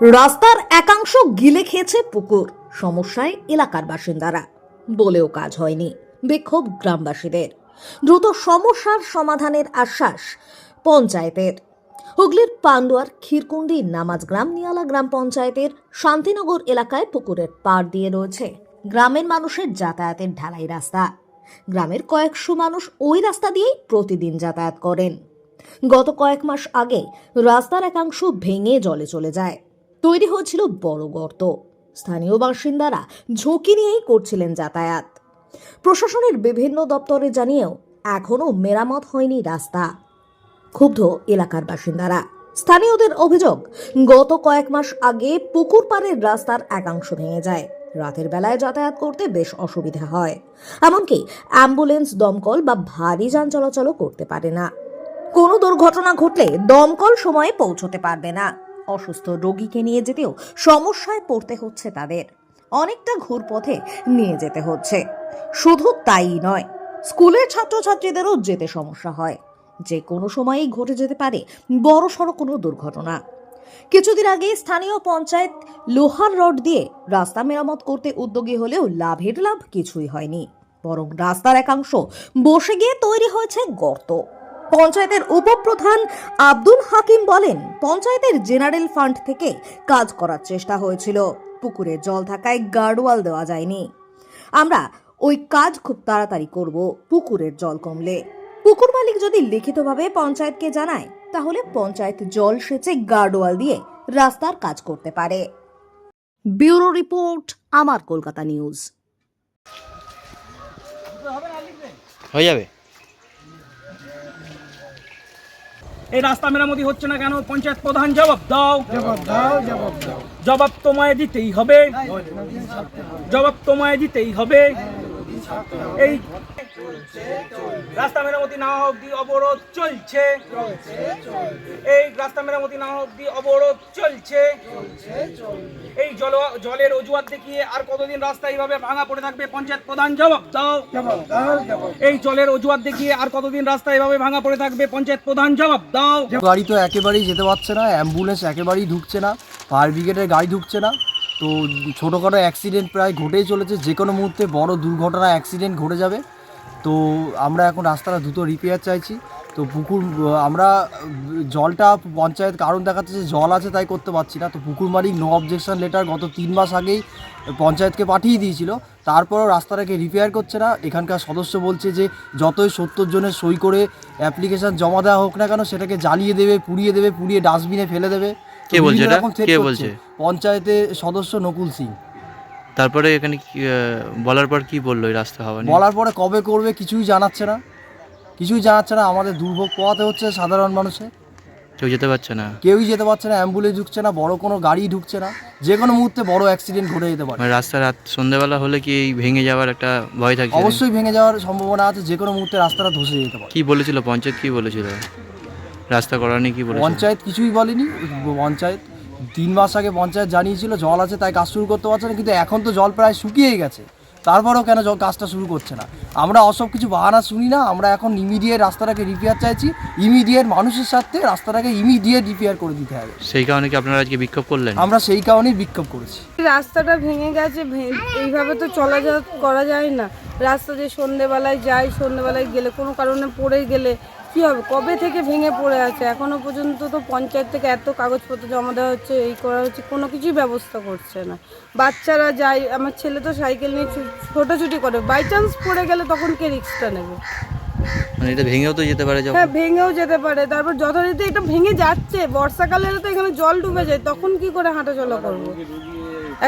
রাস্তার একাংশ গিলে খেয়েছে পুকুর। সমস্যায় এলাকার বাসিন্দারা। বলেও কাজ হয়নি। বিক্ষোভ গ্রামবাসীদের। দ্রুত সমস্যার সমাধানের আশ্বাস পঞ্চায়েতের। হুগলির পান্ডুয়ার ক্ষীরকুন্ডি নামাজগ্রাম নিয়ালা গ্রাম পঞ্চায়েতের শান্তিনগর এলাকায় পুকুরের পাড় দিয়ে রয়েছে গ্রামের মানুষের যাতায়াতের ঢালাই রাস্তা। গ্রামের কয়েকশো মানুষ ওই রাস্তা দিয়েই প্রতিদিন যাতায়াত করেন। গত কয়েক মাস আগে রাস্তার একাংশ ভেঙে জলে চলে যায়। তৈরি হয়েছিল বড় গর্ত। স্থানীয় বাসিন্দারা ঝুঁকি নিয়েই করছিলেন যাতায়াত। প্রশাসনের বিভিন্ন দপ্তরে জানিয়েও এখনও মেরামত হয়নি রাস্তা। ক্ষুব্ধ এলাকার বাসিন্দারা। স্থানীয়দের অভিযোগ, গত কয়েক মাস আগে পুকুর পাড়ের রাস্তার একাংশ ভেঙে যায়। রাতের বেলায় যাতায়াত করতে বেশ অসুবিধা হয়। এমনকি অ্যাম্বুলেন্স, দমকল বা ভারী যান চলাচলও করতে পারে না। কোনো দুর্ঘটনা ঘটলে দমকল সময়ে পৌঁছতে পারবে না। অসুস্থ রোগীকে নিয়ে যেতেও সমস্যায় পড়তে হচ্ছে তাদের। অনেকটা ঘুরপথে নিয়ে যেতে হচ্ছে। শুধু তাই নয়, স্কুলের ছাত্রছাত্রীদেরও যেতে সমস্যা হয়। যে কোনো সময়ই ঘটে যেতে পারে বড় সড়ো কোনো দুর্ঘটনা। কিছুদিন আগে স্থানীয় পঞ্চায়েত লোহার রড দিয়ে রাস্তা মেরামত করতে উদ্যোগী হলেও লাভের লাভ কিছুই হয়নি। বরং রাস্তার একাংশ বসে গিয়ে তৈরি হয়েছে গর্ত। পঞ্চায়েতের উপপ্রধান আব্দুল হাকিম বলেন, পঞ্চায়েতের জেনারেল ফান্ড থেকে কাজ করার চেষ্টা হয়েছিল। পুকুরে জল থাকায় গার্ডওয়াল দেওয়া যায়নি। আমরা ওই কাজ খুব তাড়াতাড়ি করব, পুকুরের জল কমলে। পুকুর মালিক যদি লিখিতভাবে পঞ্চায়েতকে জানায়, তাহলে পঞ্চায়েত জল সেচে গার্ডওয়াল দিয়ে রাস্তার কাজ করতে পারে। ব্যুরো রিপোর্ট, আমার কলকাতা নিউজ। হয়ে যাবে। এই রাস্তা মেরামতি হচ্ছে না কেন? পঞ্চায়েত প্রধান জবাব দাও। জবাব তোমায় দিতেই হবে। জবাব তোমায় দিতেই হবে। এই রাস্তা মেরামতি না অব্দি অবরোধ চলছে। এই রাস্তা মেরামতি না অব্দি অবরোধ চলছে। এই জল, জলের অজুহাত দেখিয়ে আর কতদিন রাস্তা এইভাবে ভাঙা পড়ে থাকবে? পঞ্চায়েত প্রধান জবাব দাও। এই জলের অজুহাত দেখিয়ে আর কতদিন রাস্তা এইভাবে ভাঙা পড়ে থাকবে? পঞ্চায়েত প্রধান জবাব দাও। গাড়ি তো একেবারেই যেতে পারছে না, অ্যাম্বুলেন্স একেবারেই ঢুকছে না, ফায়ার ব্রিগেডের গাড়ি ঢুকছে না। তো ছোটোখাটো অ্যাক্সিডেন্ট প্রায় ঘটেই চলেছে যে কোনো মুহূর্তে বড় দুর্ঘটনা অ্যাক্সিডেন্ট ঘটে যাবে। তো আমরা এখন রাস্তাটা দ্রুত রিপেয়ার চাইছি। তো পুকুর আমরা জলটা পঞ্চায়েত কারণ দেখাচ্ছে যে জল আছে তাই করতে পারছি না। তো পুকুর মালিক নো অবজেকশন লেটার গত তিন মাস আগেই পঞ্চায়েতকে পাঠিয়ে দিয়েছিল। তারপরও রাস্তাটাকে রিপেয়ার করছে না। এখানকার সদস্য বলছে যে যতই সত্তর জনের সই করে অ্যাপ্লিকেশন জমা দেওয়া হোক না কেন সেটাকে জ্বালিয়ে দেবে পুড়িয়ে দেবে পুড়িয়ে ডাস্টবিনে ফেলে দেবে। কে বলছে? পঞ্চায়েতের সদস্য নকুল সিং। তারপরে এখানে কি, বলার পর কি বলল এই রাস্তা হওয়া বলার পরে কবে করবে কিছুই জানাচ্ছে না। কিছুই জানাচ্ছে না আমাদের দুর্ভোগ পোয়াতে হচ্ছে সাধারণ মানুষের কেউ যেতে পারছে না। কেউই যেতে পারছে না অ্যাম্বুলেন্স ঢুকছে না বড় কোনো গাড়ি ঢুকছে না। যে কোনো মুহূর্তে বড় অ্যাক্সিডেন্ট ঘটে যেতে পারে। মানে রাস্তা রাত সন্ধ্যেবেলা হলে কি ভেঙে যাওয়ার একটা ভয় থাকছে? অবশ্যই ভেঙে যাওয়ার সম্ভাবনা আছে যে কোনো মুহূর্তে রাস্তাটা ধসে যেতে পারে। কি বলেছিল পঞ্চায়েত কি বলেছিল? রাস্তা করা নিয়ে কি বলেছিল? পঞ্চায়েত কিছুই বলেনি পঞ্চায়েত তিন মাস আগে পঞ্চায়েত জানিয়েছিল জল আছে তাই কাজ শুরু করতে পারছে না কিন্তু এখন তো জল প্রায় শুকিয়েই গেছে। তারপরেও কেন জল কাজটা শুরু করছে না? আমরা অসব কিছু বাহানা শুনি না আমরা এখন ইমিডিয়েট রাস্তাটাকে রিপেয়ার চাইছি। ইমিডিয়েট মানুষের সাথে রাস্তাটাকে ইমিডিয়েট রিপেয়ার করে দিতে হবে। সেই কারণে কি আপনারা আজকে বিক্ষোভ করলেন? আমরা সেই কারণেই বিক্ষোভ করেছি। রাস্তাটা ভেঙে গেছে এইভাবে তো চলাচল করা যায় না। রাস্তা যে সন্ধেবেলায় যাই সন্ধেবেলায় গেলে কোনো কারণে পড়ে গেলে কী হবে? কবে থেকে ভেঙে পড়ে আছে? এখনও পর্যন্ত তো পঞ্চায়েত থেকে এত কাগজপত্র জমা দেওয়া হচ্ছে এই করা হচ্ছে কোনো কিছুই ব্যবস্থা করছে না। বাচ্চারা যায় আমার ছেলে তো সাইকেল নিয়ে ছোটাছুটি করে। বাই চান্স পড়ে গেলে তখন কে রিক্সটা নেবে? মানে এটা ভেঙেও তো যেতে পারে হ্যাঁ ভেঙেও যেতে পারে। তারপর যথারীতি এটা ভেঙে যাচ্ছে। বর্ষাকালে তো এখানে জল ডুবে যায়। তখন কি করে হাঁটাচলা করব?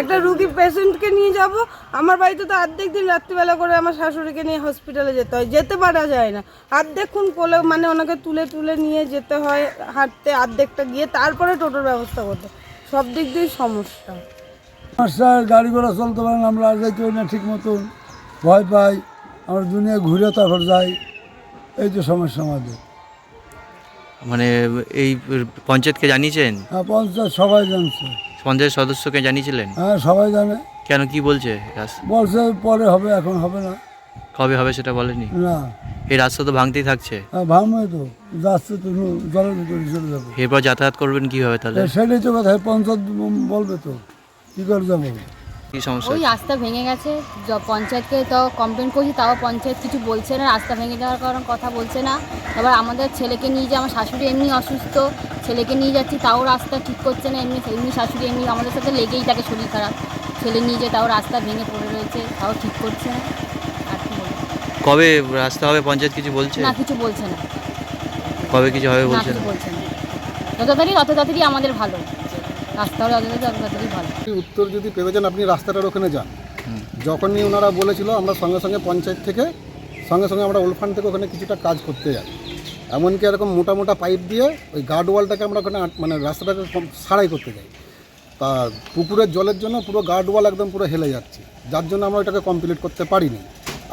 একটা রুগী পেশেন্টকে নিয়ে যাব। আমার বাড়িতে তো অর্ধেক দিন রাত্রিবেলা করে আমার শাশুড়িকে নিয়ে হসপিটালে যেতে হয়। যেতে পারা যায় না। অর্ধেকক্ষণ কোলে মানে ওনাকে তুলে তুলে নিয়ে যেতে হয় হাঁটতে অর্ধেকটা গিয়ে তারপরে টোটোর ব্যবস্থা করতে। হয়। সব দিক দিয়েই সমস্যা। রাস্তায় গাড়ি ঘোড়া চলতে পারে না আমরা যাইতে পারি না ঠিক মতন। ভয় পাই আমরা দুনিয়া ঘুরে তারপর যাই। এই তো সমস্যা আমাদের। মানে এই পঞ্চায়েতকে জানিয়েছেন? হ্যাঁ পঞ্চায়েত সবাই জানছে। পঞ্চায়েত সদস্যকে জানিয়েছিলেন? হ্যাঁ সবাই জানে। কেন কি বলছে রাস্তা বলছে পরে হবে এখন হবে না। কবে হবে সেটা বলেনি? না। এই রাস্তা তো ভাঙতেই থাকছে। হ্যাঁ ভাববে তো। রাস্তা তো জলের ভিতরে চলে যাবে। এরপর যাতায়াত করবেন কীভাবে তাহলে? সেটাই তো কথা পঞ্চায়েত বলবে তো। কী করে যাব? কি সমস্যা? ওই রাস্তা ভেঙে গেছে। পঞ্চায়েতকে তো কমপ্লেন করছি তাও পঞ্চায়েত কিছু বলছে না। রাস্তা ভেঙে যাওয়ার কারণ কথা বলছে না। এবার আমাদের ছেলেকে নিয়ে যে আমার শাশুড়ি এমনি অসুস্থ ছেলেকে নিয়ে যাচ্ছি তাও রাস্তা ঠিক করছে না এমনি এমনি শাশুড়ি এমনি আমাদের সাথে লেগেই থাকে শরীর খারাপ। ছেলে নিয়ে যে তাও রাস্তা ভেঙে পড়ে রয়েছে তাও ঠিক করছে না। আর কি বলব? কবে রাস্তা হবে? পঞ্চায়েত কিছু বলছে? না কিছু বলছে না। কবে কিছু হবে না বলছে না? বলছে না। যত তাড়াতাড়ি তত তাড়াতাড়ি আমাদের ভালো। রাস্তা হলে যত তাড়াতাড়ি ভালো উত্তর যদি পেতে যান, আপনি রাস্তাটার ওখানে যান। যখনই ওনারা বলেছিল, আমরা সঙ্গে সঙ্গে পঞ্চায়েত থেকে, সঙ্গে সঙ্গে আমরা ওলফান থেকে ওখানে কিছুটা কাজ করতে যাই। এমনকি এরকম মোটা মোটা পাইপ দিয়ে ওই গার্ড ওয়ালটাকে আমরা ওখানে মানে রাস্তাটাকে সারাই করতে যাই। তা পুকুরের জলের জন্য পুরো গার্ড ওয়াল একদম পুরো হেলে যাচ্ছে। যার জন্য আমরা ওটাকে কমপ্লিট করতে পারিনি।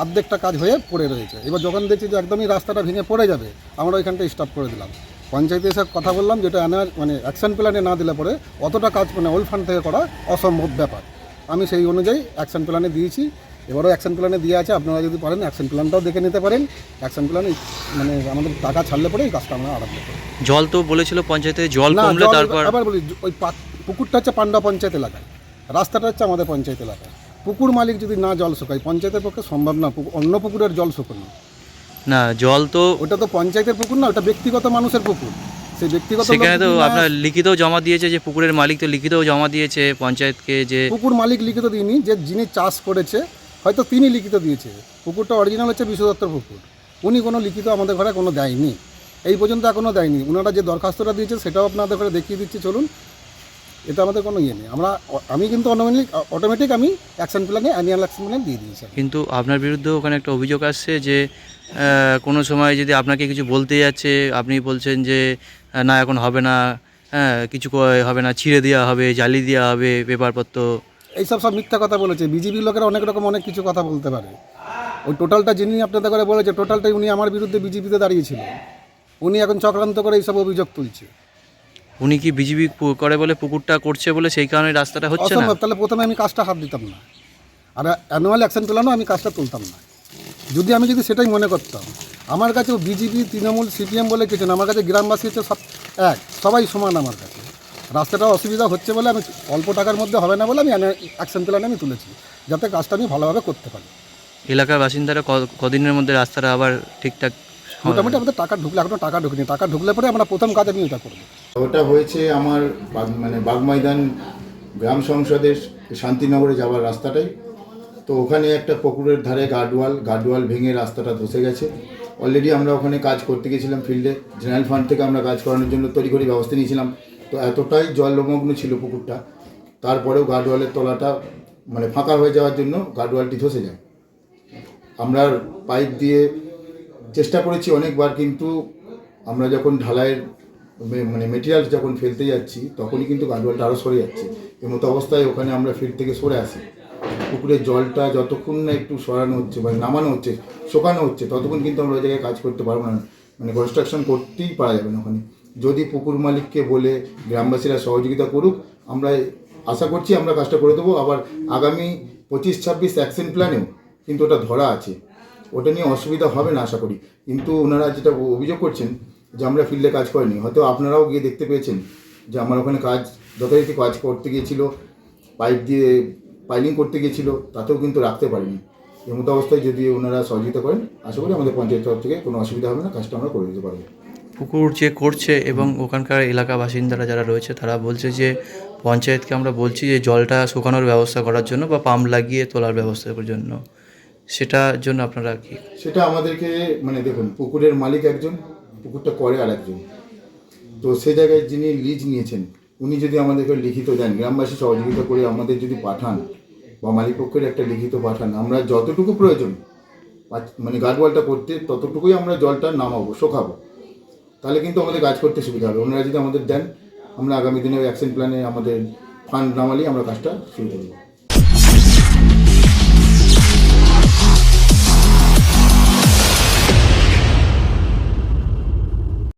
অর্ধেকটা কাজ হয়ে পড়ে রয়েছে। এবার যখন দেখছি যে একদমই রাস্তাটা ভেঙে পড়ে যাবে, আমরা ওইখানটা স্টপ করে দিলাম। পঞ্চায়েতে এসে কথা বললাম যেটা আনার মানে অ্যাকশন প্ল্যানে না দিলে পরে অতটা কাজ মানে ওল ফান্ড থেকে করা অসম্ভব ব্যাপার। আমি সেই অনুযায়ী অ্যাকশন প্ল্যানে দিয়েছি। এবারও অ্যাকশন প্ল্যানে দিয়ে আছে আপনারা যদি পারেন অ্যাকশন প্ল্যানটাও দেখে নিতে পারেন। অ্যাকশন প্ল্যানে মানে আমাদের টাকা ছাড়লে পরে এই কাজটা আমরা আরম্ভ করি জল তো বলেছিল পঞ্চায়েতে জল না কমলে জল- তারপর আবার বলি ওই পুকুরটা হচ্ছে পান্ডা পঞ্চায়েত এলাকায়। রাস্তাটা হচ্ছে আমাদের পঞ্চায়েত এলাকায়। পুকুর মালিক যদি না জল শুকায় পঞ্চায়েতের পক্ষে সম্ভব না অন্য পুকুরের জল শুকনো। না জল তো ওটা তো পঞ্চায়েতের পুকুর না ওটা ব্যক্তিগত মানুষের পুকুর। সেই ব্যক্তিগত সেখানে তো আপনার লিখিতও জমা দিয়েছে যে পুকুরের মালিক তো লিখিতও জমা দিয়েছে পঞ্চায়েতকে যে পুকুর মালিক লিখিত দিইনি যে যিনি চাষ করেছে হয়তো তিনি লিখিত দিয়েছে। পুকুরটা অরিজিনাল হচ্ছে বিশ্বদত্তর পুকুর। উনি কোনো লিখিত আমাদের ঘরে কোনো দেয়নি। এই পর্যন্ত এখনও দেয়নি। ওনারা যে দরখাস্তটা দিয়েছে সেটাও আপনাদের ঘরে দেখিয়ে দিচ্ছি চলুন। এটা আমাদের কোনো ইয়ে নেই। আমরা আমি কিন্তু অটোমেটিক অটোমেটিক আমি অ্যাকশন প্ল্যানে অ্যানুয়াল অ্যাকশন প্ল্যান দিয়ে দিয়েছি। কিন্তু আপনার বিরুদ্ধে ওখানে একটা অভিযোগ আসছে যে কোনো সময় যদি আপনাকে কিছু বলতে যাচ্ছে আপনি বলছেন যে না এখন হবে না হ্যাঁ কিছু হবে না ছিঁড়ে দেওয়া হবে জ্বালিয়ে দেওয়া হবে পেপারপত্র। এইসব সব মিথ্যা কথা বলেছে। বিজেপি লোকেরা অনেক রকম অনেক কিছু কথা বলতে পারে। ওই টোটালটা যিনি আপনাদের করে বলেছে টোটালটাই উনি আমার বিরুদ্ধে বিজেপিতে দাঁড়িয়েছিলেন উনি এখন চক্রান্ত করে এইসব অভিযোগ তুলছে। উনি কি বিজিবি করে বলে পুকুরটা করছে বলে সেই কারণে রাস্তাটা হচ্ছে না? তাহলে প্রথমে আমি কাজটা হাত দিতাম না। আর অ্যানুয়াল অ্যাকশন প্ল্যানও আমি কাজটা তুলতাম না। যদি আমি যদি সেটাই মনে করতাম আমার কাছে বিজেপি তৃণমূল সিপিএম বলে কিছু না আমার কাছে গ্রামবাসী হচ্ছে সব এক সবাই সমান আমার কাছে। রাস্তাটা অসুবিধা হচ্ছে বলে আমি অল্প টাকার মধ্যে হবে না বলে আমি অ্যাকশন প্ল্যান আমি তুলেছি যাতে কাজটা আমি ভালোভাবে করতে পারি। এলাকার বাসিন্দারা ক- কদিনের মধ্যে রাস্তাটা আবার ঠিকঠাক মোটামুটি আমাদের টাকা ঢুকলে এখনও টাকা ঢুকেনি। টাকা ঢুকলে পরে আমরা প্রথম কাজ আমি ওটা করব। ওটা হয়েছে আমার মানে বাগময়দান গ্রাম সংসদের শান্তিনগরে যাওয়ার রাস্তাটাই। তো ওখানে একটা পুকুরের ধারে গার্ডওয়াল গার্ডওয়াল ভেঙে রাস্তাটা ধসে গেছে। অলরেডি আমরা ওখানে কাজ করতে গেছিলাম ফিল্ডে। জেনারেল ফান্ড থেকে আমরা কাজ করানোর জন্য তৈরি তড়িঘড়ি ব্যবস্থা নিয়েছিলাম। তো এতটাই জলমগ্ন ছিল পুকুরটা। তারপরেও গার্ডওয়ালের তলাটা মানে ফাঁকা হয়ে যাওয়ার জন্য গার্ডওয়ালটি ধসে যায়। আমরা পাইপ দিয়ে চেষ্টা করেছি অনেকবার, কিন্তু আমরা যখন ঢালাইয়ের মানে মেটেরিয়াল যখন ফেলতে যাচ্ছি, তখনই কিন্তু গার্ডওয়ালটা আরও সরে যাচ্ছে। এর মতো অবস্থায় ওখানে আমরা ফিল্ড থেকে সরে আসি। পুকুরের জলটা যতক্ষণ না একটু সরানো হচ্ছে মানে নামানো হচ্ছে, শোকানো হচ্ছে, ততক্ষণ কিন্তু আমরা ওই জায়গায় কাজ করতে পারব না। মানে কনস্ট্রাকশন করতেই পারা যাবে না ওখানে। যদি পুকুর মালিককে বলে, গ্রামবাসীরা সহযোগিতা করুক, আমরা আশা করছি আমরা কাজটা করে দেবো। আবার আগামী পঁচিশ, ছাব্বিশ অ্যাকশন প্ল্যানেও কিন্তু ওটা ধরা আছে। ওটা নিয়ে অসুবিধা হবে না, আশা করি। কিন্তু ওনারা যেটা অভিযোগ করছেন যে আমরা ফিল্ডে কাজ করিনি, হয়তো আপনারাও গিয়ে দেখতে পেয়েছেন যে আমার ওখানে কাজ, যথারীতি কাজ করতে গিয়েছিল, পাইপ দিয়ে পাইলিং করতে গিয়েছিল, তাতেও কিন্তু রাখতে পারিনি। এর মতো অবস্থায় যদি ওনারা সহযোগিতা করেন, আশা করি আমাদের পঞ্চায়েত তরফ থেকে কোনো অসুবিধা হবে না, কাজটা আমরা করে দিতে পারব। পুকুর যে করছে এবং ওখানকার এলাকা বাসিন্দারা যারা রয়েছে, তারা বলছে যে পঞ্চায়েতকে আমরা বলছি যে জলটা শুকানোর ব্যবস্থা করার জন্য বা পাম্প লাগিয়ে তোলার ব্যবস্থা করার জন্য। সেটার জন্য আপনারা কি? সেটা আমাদেরকে মানে দেখুন, পুকুরের মালিক একজন, পুকুরটা করে আর একজন তো সে জায়গায় যিনি লিজ নিয়েছেন, উনি যদি আমাদেরকে লিখিত দেন, গ্রামবাসী সহযোগিতা করে আমাদের যদি পাঠান, বা মালিকপক্ষের একটা লিখিত পাঠান, আমরা যতটুকু প্রয়োজন মানে গার্ডওয়ালটা করতে, ততটুকুই আমরা জলটা নামাবো, শোকাবো। তাহলে কিন্তু আমাদের কাজ করতে সুবিধা হবে। ওনারা যদি আমাদের দেন, আমরা আগামী দিনে অ্যাকশন প্ল্যানে আমাদের ফান্ড নামালেই আমরা কাজটা শুরু করব